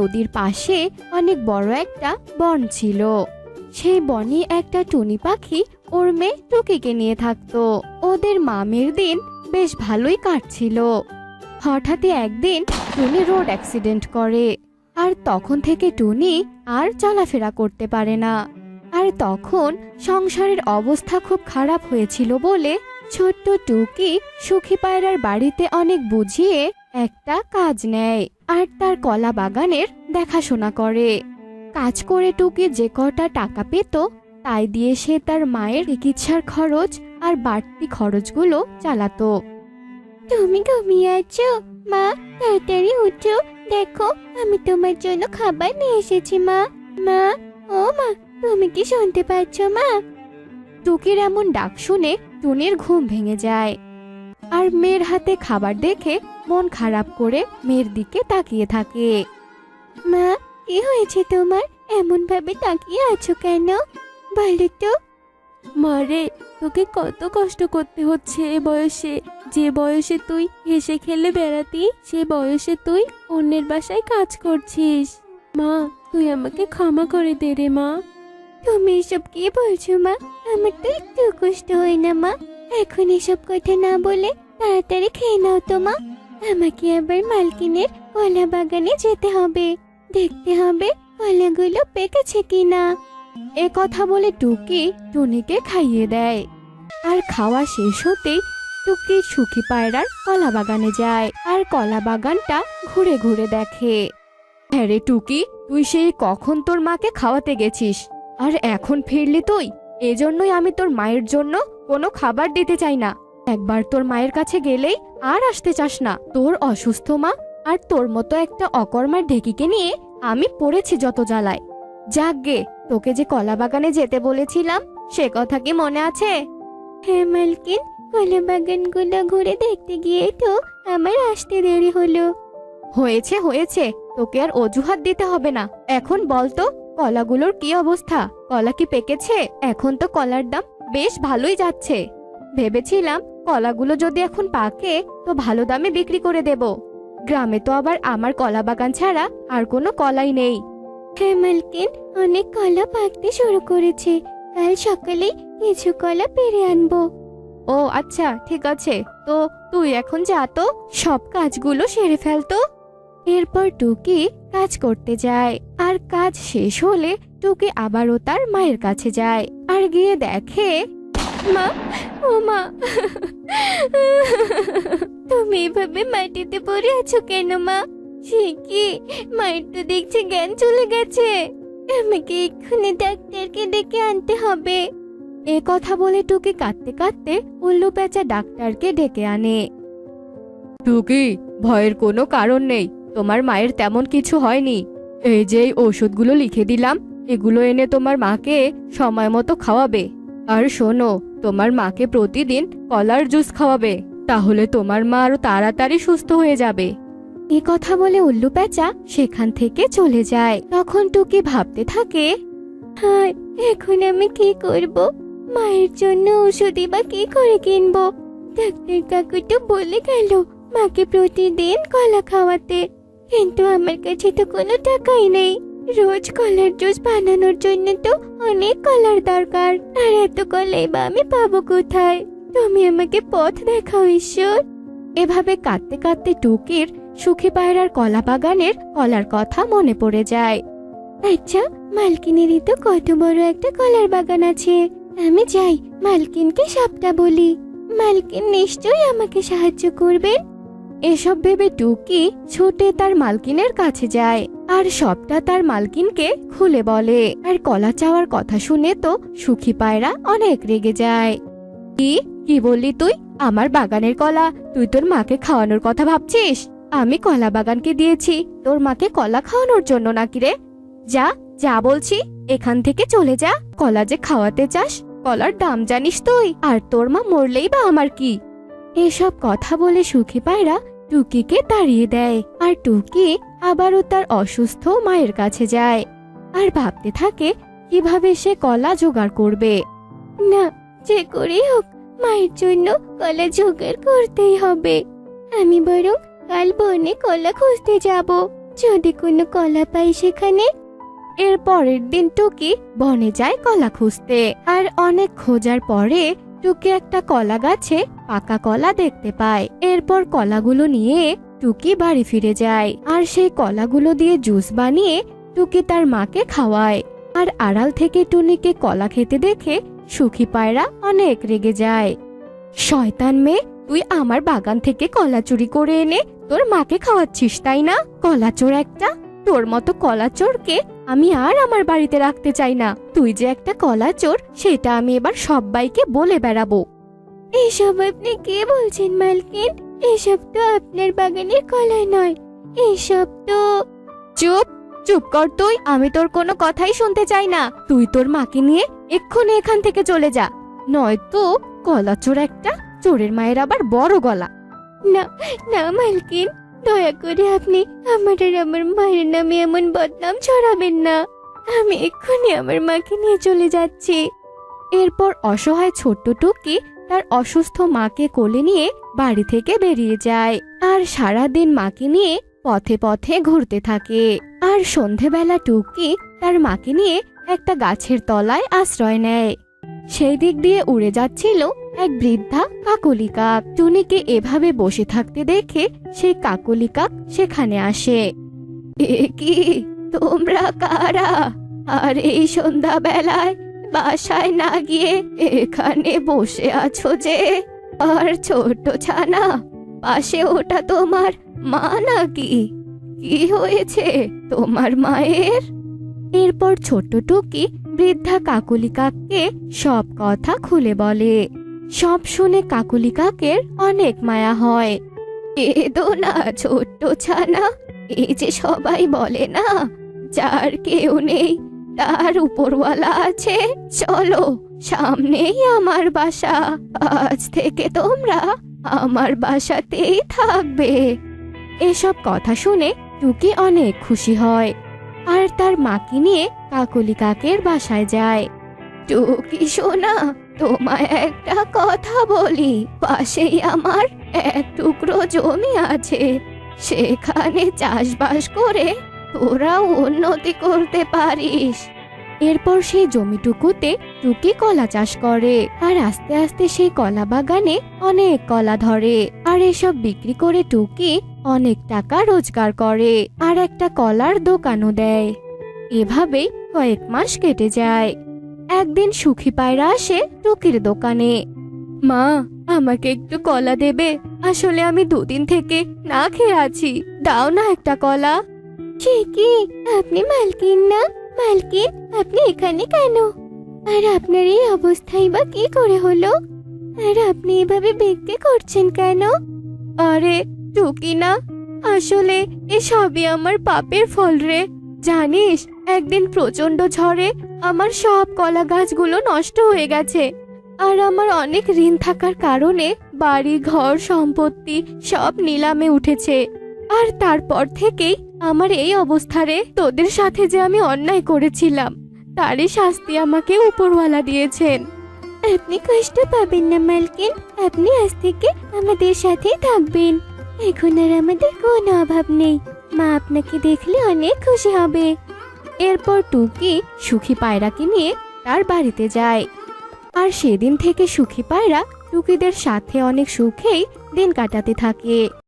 নদীর পাশে অনেক বড় একটা বন ছিল। সেই বনে একটা টুনি পাখি ওর মেয়ে টুকিকে নিয়ে থাকতো। ওদের মামের দিন বেশ ভালোই কাটছিল। হঠাৎই একদিন টুনি রোড অ্যাক্সিডেন্ট করে। আর তখন থেকে টুনি আর চলাফেরা করতে পারে না। আর তখন সংসারের অবস্থা খুব খারাপ হয়েছিল বলে ছোট্ট টুকি সুখী পায়রার বাড়িতে অনেক বুঝিয়ে একটা কাজ নেয়। আর তার কলা বাগানের দেখাশোনা করে। কাজ করে টুকি যে কটা টাকা পেত, তাই দিয়ে সে তার মায়ের চিকিৎসার খরচ আর বাড়তি খরচগুলো চালাতো। তুমি ঘুমিয়ে আছো? মা, তাড়াতাড়ি উঠো। দেখো, আমি তোমার জন্য খাবার নিয়ে এসেছি, মা। মা, ও মা, তুমি কি শুনতে পাচ্ছ, মা? টুকির এমন ডাক শুনে টুনির ঘুম ভেঙে যায়। আর মেয়ের হাতে খাবার দেখে মন খারাপ করে মেয়ের দিকে তাকিয়ে থাকে। মা, কি হয়েছে তোমার? এমন ভাবে তাকিয়ে আছো কেন? বলো তো। মারে তোকে কত কষ্ট করতে হচ্ছে এ বয়সে। যে বয়সে তুই হেসে খেলে বেড়াতি, সে বয়সে তুই অন্যের বাসায় কাজ করছিস। মা, তুই আমাকে ক্ষমা করে দে রে মা। তুমি এসব কি বলছো মা? আমার তো একটু কষ্ট হয় না মা। এখন এসব কথা না বলে তাড়াতাড়ি খেয়ে নাও তো মা। আমাকে আবার মালকিনের কলা বাগানে যেতে হবে। দেখতে হবে কলাগুলো পেকেছে কিনা। এ কথা বলে টুকি টুনিকে খাইয়ে দেয়। আর খাওয়া শেষ হতেই টুকি সুখী পায়রার কলা বাগানে যায় আর কলা বাগানটা ঘুরে ঘুরে দেখে। হ্যাঁ রে টুকি, তুই সেই কখন তোর মাকে খাওয়াতে গেছিস? আর এখন ফিরলি তুই? এজন্যই আমি তোর মায়ের জন্য কোনো খাবার দিতে চাই না। একবার তোর মায়ের কাছে গেলেই আর আসতে চাস না। তোর অসুস্থ মা আর তোর মতো একটা অকর্মার ঢেকিকে নিয়ে আমি পড়েছি যত জ্বালায়। যাক গে তোকে যে কলা বাগানে যেতে বলেছিলাম সে কথা কি মনে আছে? হ্যাঁ মালকিন কলা বাগানগুলো ঘুরে দেখতে গিয়ে তো আমার আসতে দেরি হলো। হয়েছে হয়েছে তোকে আর অজুহাত দিতে হবে না। এখন বল তো কলাগুলোর কি অবস্থা? কলা কি পেকেছে? এখন তো কলার দাম বেশ ভালোই যাচ্ছে। ভেবেছিলাম কলাগুলো যদি এখন পাকে তো ভালো দামে বিক্রি করে দেব। গ্রামে তো আবার আমার কলা বাগান ছাড়া আর কোনো কলাই নেই। হ্যাঁ মালকিন অনেক কলা পাকতে শুরু করেছে। কাল সকালে কিছু কলা পেরে আনব। ও আচ্ছা ঠিক আছে। তো তুই এখন যা তো সব কাজগুলো সেরে ফেলতো এরপর টুকি কাজ করতে যায়। আর কাজ শেষ হলে টুকি আবারও তার মায়ের কাছে যায়। আর গিয়ে দেখে মা ও মা। তুমি এভাবে মাটিতে পড়ে আছো কেন, মা? সে কি? মায়ের তো দেখছে জ্ঞান চলে গেছে। আমাকে এক্ষুনি ডাক্তারকে ডেকে আনতে হবে। এ কথা বলে টুকি কাঁদতে কাঁদতে উল্লু পেঁচা ডাক্তারকে ডেকে আনে। টুকি, ভয়ের কোনো কারণ নেই। তোমার মায়ের তেমন কিছু হয়নি। এই যে ওষুধগুলো লিখে দিলাম, এগুলো এনে তোমার মাকে সময় মতো খাওয়াবে। আর শোনো, তোমার মাকে প্রতিদিন কলার জুস খাওয়াবে, তাহলে তোমার মা আরও তাড়াতাড়ি সুস্থ হয়ে যাবে। এ কথা বলে উল্লু পেঁচা সেখান থেকে চলে যায়। তখন টুকি ভাবতে থাকে, হায়, এখন আমি কি করব? মায়ের জন্য ওষুধই বা কি করে কিনবো? ডাক্তার কাকু তো বলে গেল, মাকে প্রতিদিন কলা খাওয়াতে। কিন্তু আমার কাছে তো কোনো টাকাই নেই। রোজ কলার জুস বানানোর জন্য তো অনেক কলার দরকার। আর এত কলাই বা আমি পাবো কোথায়? তুমি আমাকে পথ দেখাও, ঈশ্বর। এভাবে কাঁদতে কাঁদতে টুকির সুখী পায়রার কলা বাগানের কলার কথা মনে পড়ে যায়। আচ্ছা মালকিনেরই তো কত বড় একটা কলার বাগান আছে। আমি যাই, মালকিনকে সবটা বলি। মালকিন নিশ্চয়ই আমাকে সাহায্য করবেন এসব ভেবে টুকি ছুটে তার মালকিনের কাছে যায়। আর সবটা তার মালকিনকে খুলে বলে। আর কলা চাওয়ার কথা শুনে তো সুখী পায়রা অনেক রেগে যায়। কি? কি বললি তুই? আমার বাগানের কলা। তুই তোর মাকে খাওয়ানোর কথা ভাবছিস? আমি কলা বাগানকে দিয়েছি। তোর মাকে কলা খাওয়ানোর জন্য নাকি রে? যা যা বলছি, এখান থেকে চলে যা। কলা যে খাওয়াতে চাস, কলার দাম জানিস তুই। আর তোর মা মরলেই বা আমার কি? এসব কথা বলে সুখী পায়রা টুকিকে তাড়িয়ে দেয় আর টুকি আবারও তার অসুস্থ মায়ের কাছে যায় আর ভাবতে থাকে কীভাবে সে কলা জোগাড় করবে। না, যে করেই হোক, মায়ের জন্য কলা জোগাড় করতেই হবে। আমি বরং কাল বনে কলা খুঁজতে যাব। যদি কোনো কলা পাই সেখানে। এর পরের দিন টুকি বনে যায় কলা খুঁজতে। আর অনেক খোঁজার পরে টুকি একটা কলা গাছে পাকা কলা দেখতে পায়। এরপর কলাগুলো নিয়ে টুকি বাড়ি ফিরে যায়। আর সেই কলাগুলো দিয়ে জুস বানিয়ে টুকি তার মাকে খাওয়ায়। আর আড়াল থেকে টুনিকে কলা খেতে দেখে সুখী পায়রা অনেক রেগে যায়। শয়তান মেয়ে, তুই আমার বাগান থেকে কলা চুরি করে এনে তোর মাকে খাওয়াচ্ছিস, তাই না? কলা চোর একটা? তোর মতো কলা চোরকে আমি আর আমার বাড়িতে রাখতে চাই না। তুই যে একটা কলা চোর, সেটা আমি এবার সবাইকে বলে বেড়াবো। এসব আপনি কে বলছেন, মালকিন? এসব তো আপনার বাগানের কলা নয়। এসব তো চুপ চুপ কর তুই। আমি তোর কোনো কথাই শুনতে চাই না। তুই তোর মাকে নিয়ে এক্ষুনি এখান থেকে চলে যা। নয়তো কলা চোর একটা চোরের মায়ের আবার বড় গলা। না না, মালকিন। দয়া করে আপনি আমার আর আমার মায়ের নামে এমন বদনাম ছড়াবেন না। আমি এক্ষুনি আমার মাকে নিয়ে চলে যাচ্ছি। এরপর অসহায় ছোট্ট টুকি তার অসুস্থ মাকে কোলে নিয়ে বাড়ি থেকে বেরিয়ে যায় আর সারা দিন মাকে নিয়ে পথে পথে ঘুরতে থাকে। আর সন্ধেবেলা টুকি তার মাকে নিয়ে একটা গাছের তলায় আশ্রয় নেয়। সেই দিক দিয়ে উড়ে যাচ্ছিল এক বৃদ্ধা কাকলি কাক টুনিকে এভাবে বসে থাকতে দেখে সেই কাকলি কাক সেখানে আসে। এ কি? তোমরা কারা? আর, এই সন্ধ্যাবেলায় বাসায় না গিয়ে এখানে বসে আছো যে? আর ছোট ছানা, পাশে ওটা তোমার মা নাকি? কি হয়েছে তোমার মায়ের? এরপর ছোট্ট টুকি বৃদ্ধা কাকুলি কাককে সব কথা খুলে বলে। সব শুনে কাকুলি কাকের অনেক মায়া হয়। না, ছোট্ট ছানা, এই যে সবাই বলে না, যার কেউ নেই, তার উপরওয়ালা আছে। চলো, সামনেই আমার বাসা, আজ থেকে তোমরা আমার বাসাতেই থাকবে। এসব কথা শুনে টুকি অনেক খুশি হয়, আর তার মাকে নিয়ে কাকলি কাকের বাসায় যায়। টুকি শোনা তোমায় একটা কথা বলি, পাশেই আমার এক টুকরো জমি আছে। সেখানে চাষবাস করে তোরা উন্নতি করতে পারিস। এরপর সেই জমিটুকুতে টুকি কলা চাষ করে, আর আস্তে আস্তে সেই কলা বাগানে অনেক কলা ধরে, আর এসব বিক্রি করে টুকি অনেক টাকা রোজগার করে, আর একটা কলার দোকানও দেয়। এভাবেই কয়েক মাস কেটে যায়। একদিন সুখী পায়রা আসে টুকির দোকানে। মা, আমাকে একটু কলা দেবে? আসলে আমি দুদিন থেকে না খেয়ে আছি। দাও না একটা কলা। কি? আপনি মালকিন না? মালকিন, আপনি এখানে কেন? আর আপনার এই অবস্থাই বা কি করে হলো? আর আপনি এভাবে ভিক্ষে করছেন কেন? আরে, টুকি না। আসলে এ সবই আমার পাপের ফল রে। জানিস, একদিন প্রচণ্ড ঝড়ে আমার সব কলা গাছগুলো নষ্ট হয়ে গেছে। আর আমার অনেক ঋণ থাকার কারণে বাড়ি, ঘর, সম্পত্তি সব নিলামে উঠেছে। আর তারপর থেকেই আমার এই অবস্থারে তোদের সাথে যে আমি অন্যায় করেছিলাম, তারই শাস্তি আমাকে উপরওয়ালা দিয়েছেন। আপনি কষ্ট পাবেন না, মালকিন। আপনি আজ থেকে আমাদের সাথেই থাকবেন। এখন আর আমাদের কোনো অভাব নেই। মা আপনাকে দেখলে অনেক খুশি হবে। এরপর টুকি সুখী পায়রাকে নিয়ে তার বাড়িতে যায়। আর সেদিন থেকে সুখী পায়রা টুকিদের সাথে অনেক সুখেই দিন কাটাতে থাকে।